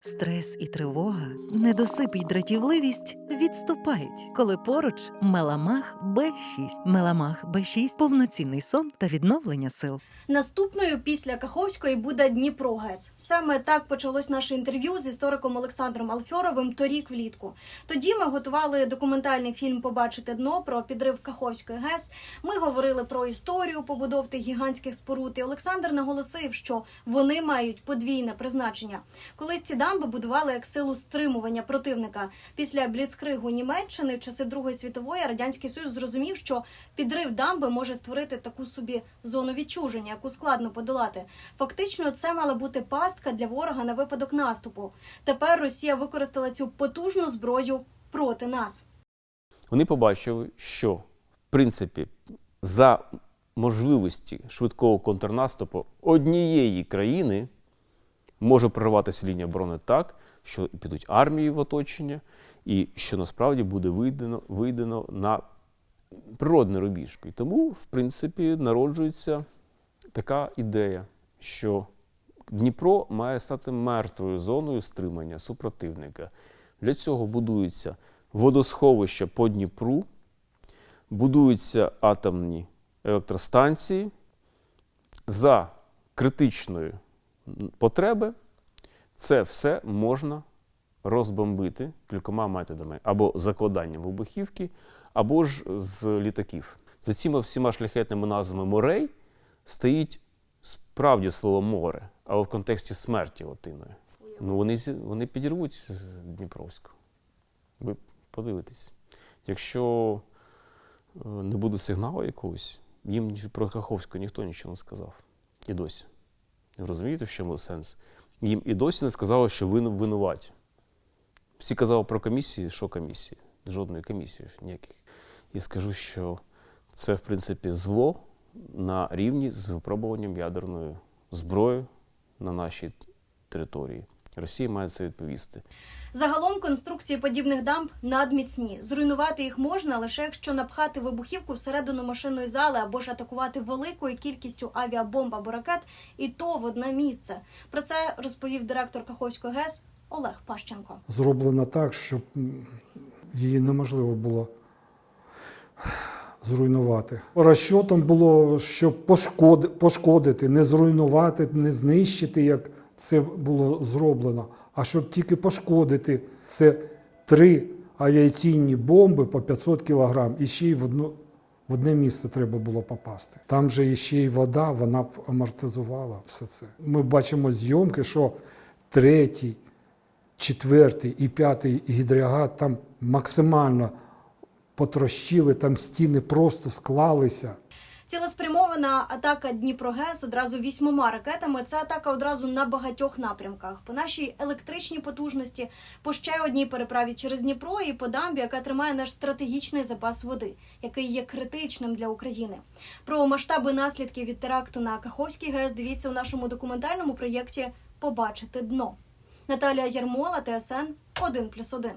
Стрес і тривога, недосип і дратівливість відступають, коли поруч меламах Б6. Меламах Б6 – повноцінний сон та відновлення сил. Наступною після Каховської буде Дніпрогес. Саме так почалось наше інтерв'ю з істориком Олександром Алфьоровим торік влітку. Тоді ми готували документальний фільм Побачити дно про підрив Каховської ГЕС. Ми говорили про історію побудов тих гігантських споруд. І Олександр наголосив, що вони мають подвійне призначення. Колись ці дамби будували як силу стримування противника. Після бліцкригу Німеччини в часи Другої світової радянський союз зрозумів, що підрив дамби може створити таку собі зону відчуження, яку складно подолати. Фактично, це мала бути пастка для ворога на випадок наступу. Тепер Росія використала цю потужну зброю проти нас. Вони побачили, що в принципі за можливості швидкого контрнаступу однієї країни може прорватися лінія оборони так, що підуть армії в оточення, і що насправді буде вийдено, вийдено на природний рубіж. І тому, в принципі, народжується така ідея, що Дніпро має стати мертвою зоною стримання супротивника. Для цього будуються водосховища по Дніпру, будуються атомні електростанції за критичної потреби. Це все можна розбомбити кількома методами або закладанням вибухівки, або ж з літаків. За цими всіма шляхетними назвами морей стоїть справді слово море, але в контексті смерті латиною. Ну, вони, вони підірвуть Дніпровську. Ви подивитесь. Якщо е, не буде сигналу якогось, їм про Каховську ніхто нічого не сказав. І досі. Розумієте, в чому сенс? Їм і досі не сказали, що ви винуваті. Всі казали про комісії, що комісії? Жодної комісії ніяких. І скажу, що це, в принципі, зло на рівні з випробуванням ядерної зброї на нашій території. Росія має це відповісти. Загалом конструкції подібних дамб надміцні. Зруйнувати їх можна лише якщо напхати вибухівку всередину машинної зали або ж атакувати великою кількістю авіабомб або ракет, і то в одне місце. Про це розповів директор Каховської ГЕС Олег Пащенко. зроблена так, щоб її неможливо було зруйнувати. Розчотом було, щоб пошкоди- пошкодити, не зруйнувати, не знищити, як це було зроблено, а щоб тільки пошкодити. Це три авіаційні бомби по 500 кілограм, і ще й в одну. В одне місце треба було попасти. Там же ще й вода, вона б амортизувала все це. Ми бачимо зйомки, що третій, четвертий і п'ятий гідроагат там максимально потрощили, там стіни просто склалися. Цілеспрямована атака Дніпрогес одразу вісьмома ракетами. Це атака одразу на багатьох напрямках. По нашій електричній потужності, по ще одній переправі через Дніпро і по дамбі, яка тримає наш стратегічний запас води, який є критичним для України. Про масштаби наслідків від теракту на Каховській ГЕС дивіться у нашому документальному проєкті Побачити дно. Наталія Ярмола, ТСН 1+,1.